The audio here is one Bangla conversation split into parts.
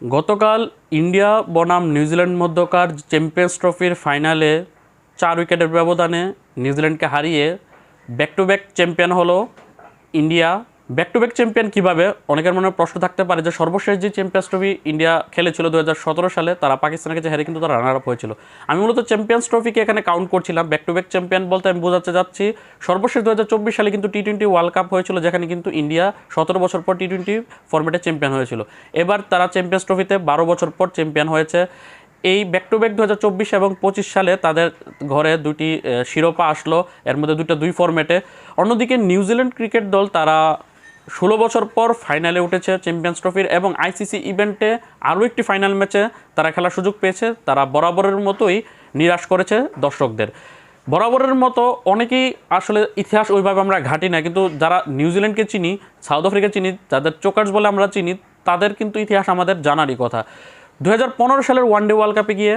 গতকাল ইন্ডিয়া বনাম নিউজিল্যান্ড মধ্যকার চ্যাম্পিয়ন্স ট্রফির ফাইনালে চার উইকেটের ব্যবধানে নিউজিল্যান্ডকে হারিয়ে ব্যাক টু ব্যাক চ্যাম্পিয়ন হলো India. Back to back champion কীভাবে? অনেকের মনে প্রশ্ন থাকতে পারে যে সর্বশেষ যে চ্যাম্পিয়ন্স ট্রফি ইন্ডিয়া খেলেছিল দু হাজার সতেরো সালে, তারা পাকিস্তানের কাছে হেরে কিন্তু তারা রানার আপ হয়েছিল। আমি মূলত চ্যাম্পিয়ন্স ট্রফিকে এখানে কাউন্ট করছিলাম। ব্যাক টু ব্যাক চ্যাম্পিয়ন বলতে আমি বোঝাতে যাচ্ছি, সর্বশেষ দু হাজার চব্বিশ সালে কিন্তু টি টোয়েন্টি ওয়ার্ল্ড কাপ হয়েছিল, যেখানে কিন্তু ইন্ডিয়া সতেরো বছর পর টি টোয়েন্টি ফর্মেটে চ্যাম্পিয়ন হয়েছিল। এবার তারা চ্যাম্পিয়ন্স ট্রফিতে বারো বছর পর চ্যাম্পিয়ন হয়েছে। এই ব্যাক টু ব্যাক দু হাজার চব্বিশ এবং পঁচিশ সালে তাদের ঘরে দুটি শিরোপা আসলো। এর মধ্যে দুটো দুই ফরম্যাটে অন্যদিকে নিউজিল্যান্ড ক্রিকেট দল, তারা ষোলো বছর পর ফাইনালে উঠেছে চ্যাম্পিয়ন্স ট্রফির এবং আইসিসি ইভেন্টে আরও একটি ফাইনাল ম্যাচে তারা খেলার সুযোগ পেয়েছে। তারা বরাবরের মতোই নিরাশ করেছে দর্শকদের। বরাবরের মতো অনেকেই আসলে ইতিহাস ওইভাবে আমরা ঘাটি না, কিন্তু যারা নিউজিল্যান্ডকে চিনি, সাউথ আফ্রিকা চিনি, যাদের চোকার্স বলে আমরা চিনি, তাদের কিন্তু ইতিহাস আমাদের জানারই কথা। দু হাজার পনেরো সালের ওয়ানডে ওয়ার্ল্ড কাপে গিয়ে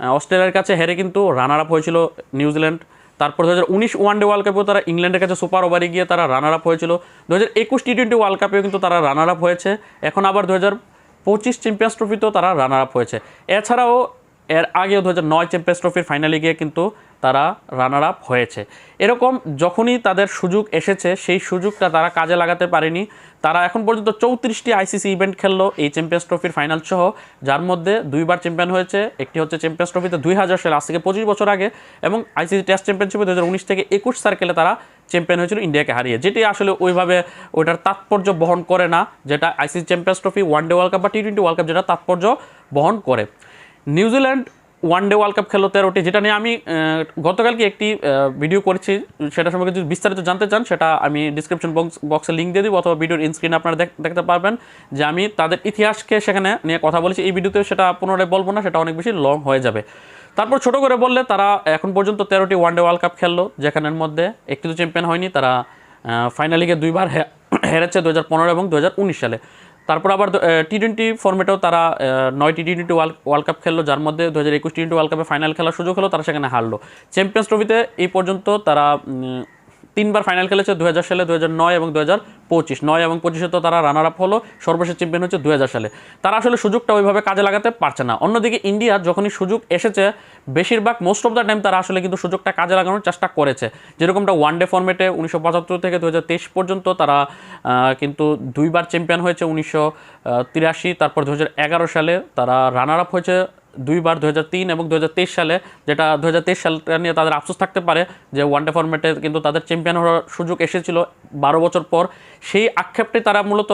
অস্ট্রেলিয়ার কাছে হেরে কিন্তু রানার আপ হয়েছিল নিউজিল্যান্ড তারপর দু হাজার উনিশ ওয়ানডে ওয়ার্ল্ড কাপেও তারা ইংল্যান্ডের কাছে সুপার ওভারে গিয়ে তারা রানার আপ হয়েছিল। দু হাজার একুশ টি টোয়েন্টি ওয়ার্ল্ড কাপেও কিন্তু তারা রানার আপ হয়েছে। এখন আবার দু হাজার পঁচিশ চ্যাম্পিয়ন্স ট্রফিতেও তারা রানার আপ হয়েছে। এছাড়াও এর আগেও দু হাজার নয় চ্যাম্পিয়ন্স ট্রফির ফাইনালে গিয়ে কিন্তু তারা রানার আপ হয়েছে। এরকম যখনই তাদের সুযোগ এসেছে, সেই সুযোগটা তারা কাজে লাগাতে পারেনি। তারা এখন পর্যন্ত চৌত্রিশটি আইসিসি ইভেন্ট খেললো এই চ্যাম্পিয়ন্স ট্রফির ফাইনাল সহ। যার মধ্যে দুইবার চ্যাম্পিয়ন হয়েছে, একটি হচ্ছে চ্যাম্পিয়ন্স ট্রফিতে দুই হাজার সালে, আজ থেকে পঁচিশ বছর আগে, এবং আইসিসি টেস্ট চ্যাম্পিয়নশিপে দু হাজার উনিশ থেকে একুশ সার্কেলে তারা চ্যাম্পিয়ন হয়েছিল ইন্ডিয়াকে হারিয়ে। যেটি আসলে ওইভাবে ওইটার তাৎপর্য বহন করে না, যেটা ICC champions trophy, one day world cup বা টি টোয়েন্টি ওয়ার্ল্ড কাপ যেটা তাৎপর্য বহন করে। New Zealand one day world cup খেলো তেরোটি, যেটা নিয়ে আমি গতকালকে একটি ভিডিও করেছি সেটা সম্পর্কে যদি বিস্তারিত জানতে চান, সেটা আমি ডিসক্রিপশন বক্স বক্সে লিঙ্ক দিয়ে দিব অথবা ভিডিওর ইনস্ক্রিনে আপনারা দেখতে পারবেন যে আমি তাদের ইতিহাসকে সেখানে নিয়ে কথা বলেছি। এই ভিডিওতে সেটা পুনরায় বলব না, সেটা অনেক বেশি লং হয়ে যাবে। তারপর ছোট করে বললে, তারা এখন পর্যন্ত তেরোটি ওয়ান ডে ওয়ার্ল্ড কাপ খেললো, যেখানের মধ্যে একটি তো চ্যাম্পিয়ন হয়নি, তারা ফাইনাল লিগে দুইবার হেরেছে দু হাজার পনেরো এবং দু হাজার উনিশ সালে। তারপর আবার টি টোয়েন্টি ফর্মেটেও তারা নয় টি টোয়েন্টি ওয়ার্ল্ড কাপ খেললো, যার মধ্যে দু হাজার একুশ টি টোয়েন্টি ওয়ার্ল্ড কাপে ফাইনাল খেলার সুযোগ হলো, তারা সেখানে হারলো। চ্যাম্পিয়ন্স ট্রফিতে এই পর্যন্ত তারা তিনবার ফাইনাল খেলেছে দু হাজার সালে দু হাজার নয় এবং দু পঁচিশ। নয় এবং পঁচিশে তো তারা রানার আপ হলো, সর্বশেষ চ্যাম্পিয়ন হচ্ছে দু হাজার সালে। তারা আসলে সুযোগটা ওইভাবে কাজে লাগাতে পারছে না। অন্যদিকে ইন্ডিয়া যখনই সুযোগ এসেছে, বেশিরভাগ মোস্ট অফ দ্য টাইম তারা আসলে কিন্তু সুযোগটা কাজে লাগানোর চেষ্টা করেছে। যেরকমটা ওয়ান ডে ফর্মেটে উনিশশো পঁচাত্তর থেকে দু হাজার তেইশ পর্যন্ত তারা কিন্তু দুইবার চ্যাম্পিয়ন হয়েছে উনিশশো তিরাশি, তারপর দু হাজার এগারো সালে তারা রানার আপ হয়েছে দুইবার দু হাজার তিন এবং দু হাজার তেইশ সালে যেটা দু হাজার তেইশ সালটা নিয়ে তাদের আফসোস থাকতে পারে যে ওয়ানডে ফর্মেটে কিন্তু তাদের চ্যাম্পিয়ন হওয়ার সুযোগ এসেছিল বারো বছর পর। সেই আক্ষেপটি তারা মূলত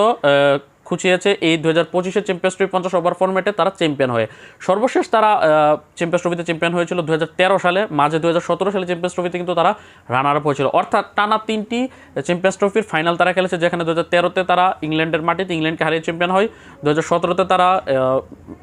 খুঁচিয়েছে এই দু হাজার পঁচিশের চ্যাম্পিয়ন্স ট্রফি পঞ্চাশ ওভার ফর্মেটে তারা চ্যাম্পিয়ন হয়ে। সর্বশেষ তারা চ্যাম্পিয়ন্স ট্রফিতে চ্যাম্পিয়ন হয়েছিল দু হাজার তেরো সালে। মাঝে দু হাজার সতেরো সালে চ্যাম্পিয়ন্স ট্রফিতে কিন্তু তারা রানার আপ হয়েছিল। অর্থাৎ টানা তিনটি চ্যাম্পিয়ন্স ট্রফির ফাইনাল তারা খেলেছে, যেখানে দু হাজার তেরোতে তারা ইংল্যান্ডের মাটিতে ইংল্যান্ডকে হারিয়ে চ্যাম্পিয়ন হয়। দু হাজার সতেরোতে তারা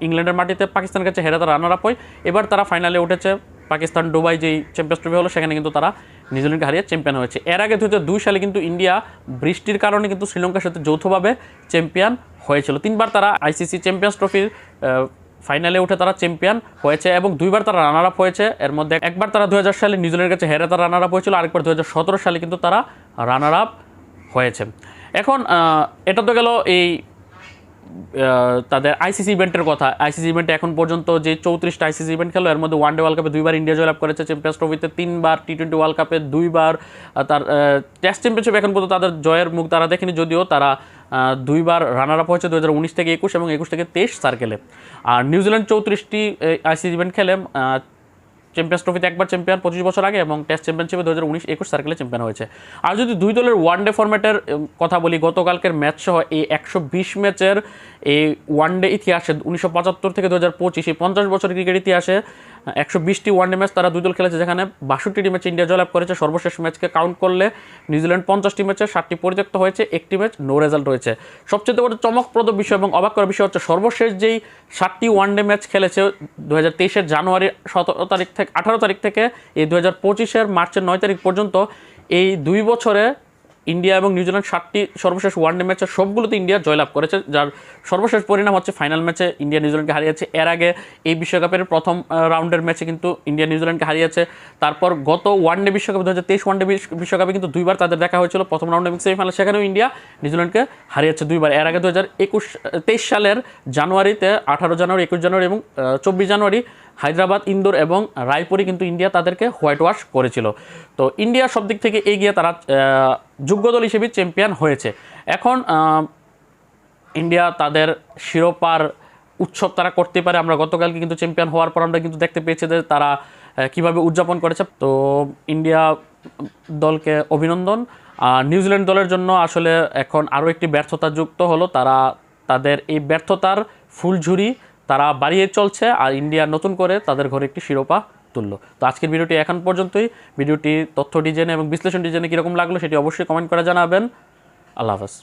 ইংল্যান্ডের মাটিতে পাকিস্তানের কাছে হেরে তারা রানার আপ হয়। এবার তারা ফাইনালে উঠেছে। পাকিস্তান ডুবাই যেই চ্যাম্পিয়ন্স ট্রফি হলো, সেখানে কিন্তু তারা নিউজিল্যান্ডকে হারিয়ে চ্যাম্পিয়ন হয়েছে। এর আগে দু দুই সালে কিন্তু ইন্ডিয়া বৃষ্টির কারণে কিন্তু শ্রীলঙ্কার সাথে যৌথভাবে চ্যাম্পিয়ন হয়েছিল। তিনবার তারা আইসিসি চ্যাম্পিয়ন্স ট্রফির ফাইনালে উঠে তারা চ্যাম্পিয়ন হয়েছে এবং দুইবার তারা রানার আপ হয়েছে। এর মধ্যে একবার তারা দু হাজার সালে নিউজিল্যান্ডের কাছে হেরে তারা রানার আপ হয়েছিল, আরেকবার দু হাজার সতেরো সালে কিন্তু তারা রানার আপ হয়েছে। এখন এটা তো গেল এই তাদের আইসিসি ইভেন্টের কথা। আইসিসি ইভেন্টে এখন পর্যন্ত যে চৌত্রিশটা আইসিসি ইভেন্ট খেলো, এর মধ্যে ওয়ানডে ওয়ার্ল্ড কাপে দুইবার ইন্ডিয়া জয়লাভ করেছে চ্যাম্পিয়ন্স ট্রফিতে তিনবার টি টোয়েন্টি ওয়ার্ল্ড কাপে দুইবার তার টেস্ট চ্যাম্পিয়নশিপ এখন পর্যন্ত তাদের জয়ের মুখ তারা দেখেনি, যদিও তারা দুইবার রানার আপ হয়েছে দু হাজার উনিশ থেকে একুশ এবং একুশ থেকে তেইশ সার্কেলে আর নিউজিল্যান্ড চৌত্রিশটি আইসিসি ইভেন্ট খেলে চ্যাম্পিয়ন্স ট্রফিতে একবার চ্যাম্পিয়ন পঁচিশ বছর আগে এবং টেস্ট চ্যাম্পিয়নশিপে দু হাজার উনিশ একুশ সার্কেলে চ্যাম্পিয়ন হয়েছে। আর যদি দুই দলের ওয়ান ডে ফরম্যাটের কথা বলি, গতকালকের ম্যাচ সহ এই একশো বিশ ম্যাচের এই ওয়ান ডে ইতিহাসে উনিশশো পঁচাত্তর থেকে দু হাজার পঁচিশ, এই পঞ্চাশ বছর ক্রিকেট ইতিহাসে একশো বিশটি ওয়ান ডে ম্যাচ তারা দুই দল খেলেছে, যেখানে বাষট্টি ম্যাচে ইন্ডিয়া জয়লাভ করেছে। সর্বশেষ ম্যাচকে কাউন্ট করলে নিউজিল্যান্ড পঞ্চাশটি ম্যাচে ষাটটি পরিত্যক্ত হয়েছে, একটি ম্যাচ নো রেজাল্ট রয়েছে। সবচেয়ে বড় চমকপ্রদ বিষয় এবং অবাক করার বিষয় হচ্ছে, সর্বশেষ যেই ষাটটি ওয়ান ডে ম্যাচ খেলেছে দু হাজার তেইশের জানুয়ারি সতেরো তারিখ থেকে, আঠারো তারিখ থেকে, এই দু হাজার পঁচিশের মার্চের নয় তারিখ পর্যন্ত, এই দুই বছরে ইন্ডিয়া এবং নিউজিল্যান্ড সাতটি সর্বশেষ ওয়ানডে ম্যাচে সবগুলোতে ইন্ডিয়া জয়লাভ করেছে, যার সর্বশেষ পরিণাম হচ্ছে ফাইনাল ম্যাচে ইন্ডিয়া নিউজিল্যান্ডকে হারিয়েছে। এর আগে এই বিশ্বকাপের প্রথম রাউন্ডের ম্যাচে কিন্তু ইন্ডিয়া নিউজিল্যান্ডকে হারিয়েছে। তারপর গত ওয়ানডে বিশ্বকাপ দু হাজার তেইশ ওয়ানডে বিশ্বকাপে কিন্তু দুইবার তাদের দেখা হয়েছিল। প্রথম রাউন্ড এবং সেমিফাইনাল সেখানেও ইন্ডিয়া নিউজিল্যান্ডকে হারিয়েছে দুইবার। এর আগে দু হাজার একুশ, তেইশ সালের জানুয়ারিতে, আঠারো জানুয়ারি, একুশ জানুয়ারি এবং চব্বিশ জানুয়ারি হায়দ্রাবাদ, ইন্দোর এবং রায়পুরে কিন্তু ইন্ডিয়া তাদেরকে হোয়াইট ওয়াশ করেছিল। তো ইন্ডিয়া সব দিক থেকে এগিয়ে তারা যোগ্য দল হিসেবে চ্যাম্পিয়ন হয়েছে। এখন ইন্ডিয়া তাদের শিরোপার উৎসব তারা করতে পারে। আমরা গতকালকে কিন্তু চ্যাম্পিয়ন হওয়ার পর আমরা কিন্তু দেখতে পেয়েছি যে তারা কীভাবে উদযাপন করেছে। তো ইন্ডিয়া দলকে অভিনন্দন। আর নিউজিল্যান্ড দলের জন্য আসলে এখন আরও একটি ব্যর্থতা যুক্ত হলো। তারা তাদের এই ব্যর্থতার ফুলঝুরি তারা বাড়িয়ে চলছে আর ইন্ডিয়া নতুন করে তাদের ঘরে একটি শিরোপা তুললো। তো আজকের ভিডিওটি এখন পর্যন্তই। ভিডিওটি তথ্য ডিজাইনে এবং বিশ্লেষণ ডিজাইনে কীরকম লাগল সেটি অবশ্যই কমেন্ট করে জানাবেন। আল্লাহ হাফেজ।